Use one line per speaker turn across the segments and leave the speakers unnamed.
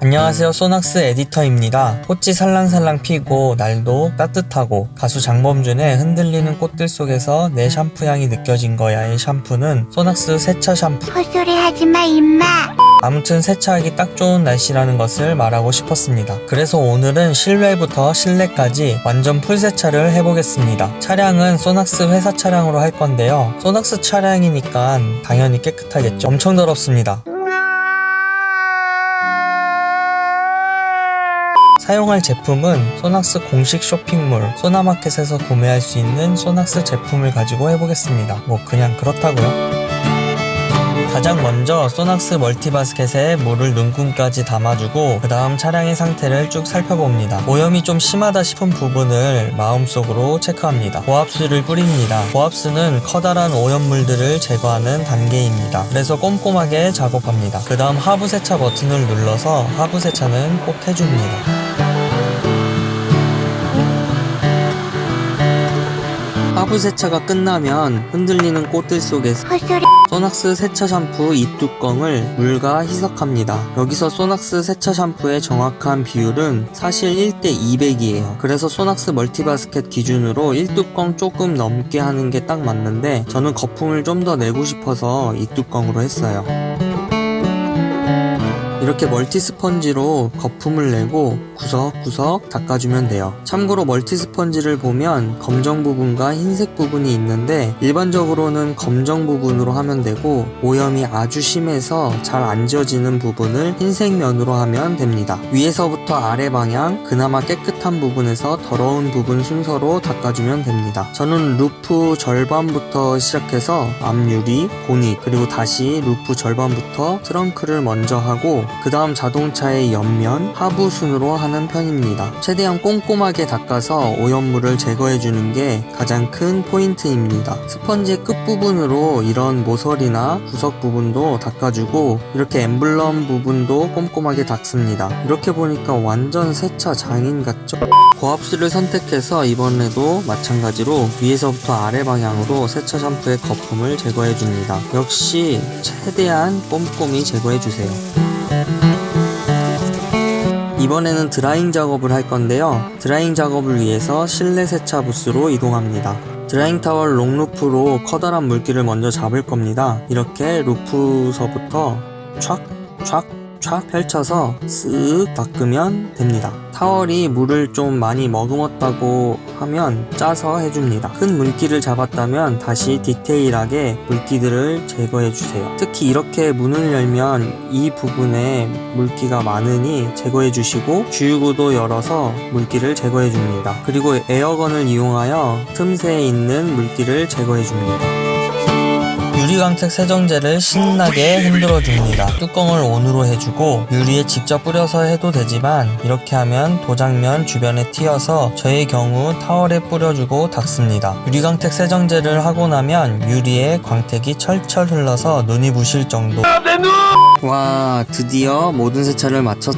안녕하세요 소낙스 에디터입니다. 꽃이 살랑살랑 피고 날도 따뜻하고 가수 장범준의 흔들리는 꽃들 속에서 내 샴푸 향이 느껴진 거야의 샴푸는 소낙스 세차 샴푸
헛소리 하지 마, 임마.
아무튼 세차하기 딱 좋은 날씨라는 것을 말하고 싶었습니다. 그래서 오늘은 실외부터 실내까지 완전 풀 세차를 해보겠습니다. 차량은 소낙스 회사 차량으로 할 건데요. 소낙스 차량이니까 당연히 깨끗하겠죠. 엄청 더럽습니다. 사용할 제품은 소낙스 공식 쇼핑몰 소나마켓에서 구매할 수 있는 소낙스 제품을 가지고 해보겠습니다. 뭐 그냥 그렇다고요. 가장 먼저 소낙스 멀티바스켓에 물을 눈금까지 담아주고 그 다음 차량의 상태를 쭉 살펴봅니다. 오염이 좀 심하다 싶은 부분을 마음속으로 체크합니다. 고압수를 뿌립니다. 고압수는 커다란 오염물들을 제거하는 단계입니다. 그래서 꼼꼼하게 작업합니다. 그 다음 하부 세차 버튼을 눌러서 하부 세차는 꼭 해줍니다. 하부 세차가 끝나면 흔들리는 꽃들 속에서. 소낙스 세차 샴푸 이 뚜껑을 물과 희석합니다. 여기서 소낙스 세차 샴푸의 정확한 비율은 사실 1대 200이에요. 그래서 소낙스 멀티바스켓 기준으로 1뚜껑 조금 넘게 하는 게 딱 맞는데 저는 거품을 좀 더 내고 싶어서 이 뚜껑으로 했어요. 이렇게 멀티 스펀지로 거품을 내고 구석구석 닦아주면 돼요. 참고로 멀티 스펀지를 보면 검정 부분과 흰색 부분이 있는데 일반적으로는 검정 부분으로 하면 되고 오염이 아주 심해서 잘 안 지워지는 부분을 흰색 면으로 하면 됩니다. 위에서부터 아래 방향 그나마 깨끗한 부분에서 더러운 부분 순서로 닦아주면 됩니다. 저는 루프 절반부터 시작해서 앞유리, 보닛 그리고 다시 루프 절반부터 트렁크를 먼저 하고 그 다음 자동차의 옆면, 하부 순으로 하는 편입니다. 최대한 꼼꼼하게 닦아서 오염물을 제거해주는 게 가장 큰 포인트입니다. 스펀지의 끝부분으로 이런 모서리나 구석 부분도 닦아주고 이렇게 엠블럼 부분도 꼼꼼하게 닦습니다. 이렇게 보니까 완전 세차 장인 같죠? 고압수를 선택해서 이번에도 마찬가지로 위에서부터 아래 방향으로 세차 샴푸의 거품을 제거해줍니다. 역시 최대한 꼼꼼히 제거해주세요. 이번에는 드라잉 작업을 할 건데요. 드라잉 작업을 위해서 실내 세차 부스로 이동합니다. 드라잉 타월 롱루프로 커다란 물기를 먼저 잡을 겁니다. 이렇게 루프서부터 촥, 촥, 촥 펼쳐서 쓱 닦으면 됩니다. 타월이 물을 좀 많이 머금었다고 하면 짜서 해줍니다. 큰 물기를 잡았다면 다시 디테일하게 물기들을 제거해 주세요. 특히 이렇게 문을 열면 이 부분에 물기가 많으니 제거해 주시고 주유구도 열어서 물기를 제거해 줍니다. 그리고 에어건을 이용하여 틈새에 있는 물기를 제거해 줍니다. 유리광택 세정제를 신나게 흔들어 줍니다. 뚜껑을 온으로 해주고 유리에 직접 뿌려서 해도 되지만 이렇게 하면 도장면 주변에 튀어서 저의 경우 타월에 뿌려주고 닦습니다. 유리광택 세정제를 하고 나면 유리에 광택이 철철 흘러서 눈이 부실 정도. 와 드디어 모든 세차를 마쳤.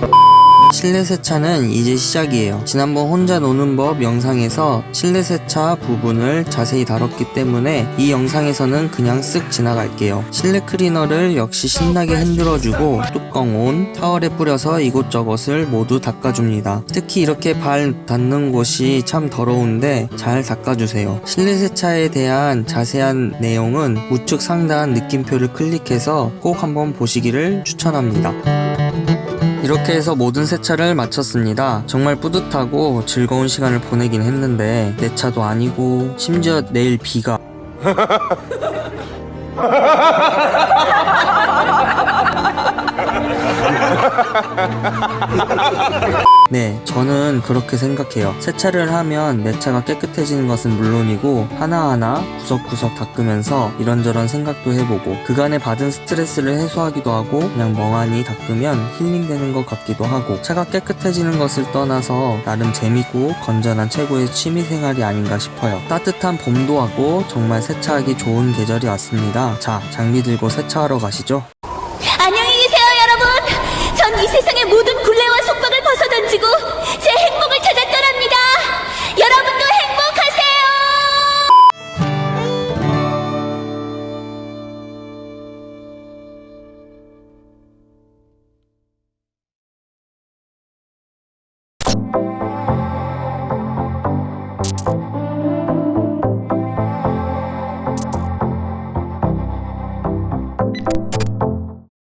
실내 세차는 이제 시작이에요. 지난번 혼자 노는 법 영상에서 실내 세차 부분을 자세히 다뤘기 때문에 이 영상에서는 그냥 쓱 지나갈게요. 실내 클리너를 역시 신나게 흔들어주고 뚜껑 온 타월에 뿌려서 이곳저곳을 모두 닦아줍니다. 특히 이렇게 발 닿는 곳이 참 더러운데 잘 닦아주세요. 실내 세차에 대한 자세한 내용은 우측 상단 느낌표를 클릭해서 꼭 한번 보시기를 추천합니다. 이렇게 해서 모든 세차를 마쳤습니다. 정말 뿌듯하고 즐거운 시간을 보내긴 했는데 내 차도 아니고 심지어 내일 비가 네, 저는 그렇게 생각해요. 세차를 하면 내 차가 깨끗해지는 것은 물론이고 하나하나 구석구석 닦으면서 이런저런 생각도 해보고 그간에 받은 스트레스를 해소하기도 하고 그냥 멍하니 닦으면 힐링되는 것 같기도 하고 차가 깨끗해지는 것을 떠나서 나름 재밌고 건전한 최고의 취미 생활이 아닌가 싶어요. 따뜻한 봄도 하고 정말 세차하기 좋은 계절이 왔습니다. 자, 장비 들고 세차하러 가시죠.
전 이 세상의 모든 굴레와 속박을 벗어던지고 제 행복을 찾아 떠납니다. 여러분도 행복하세요.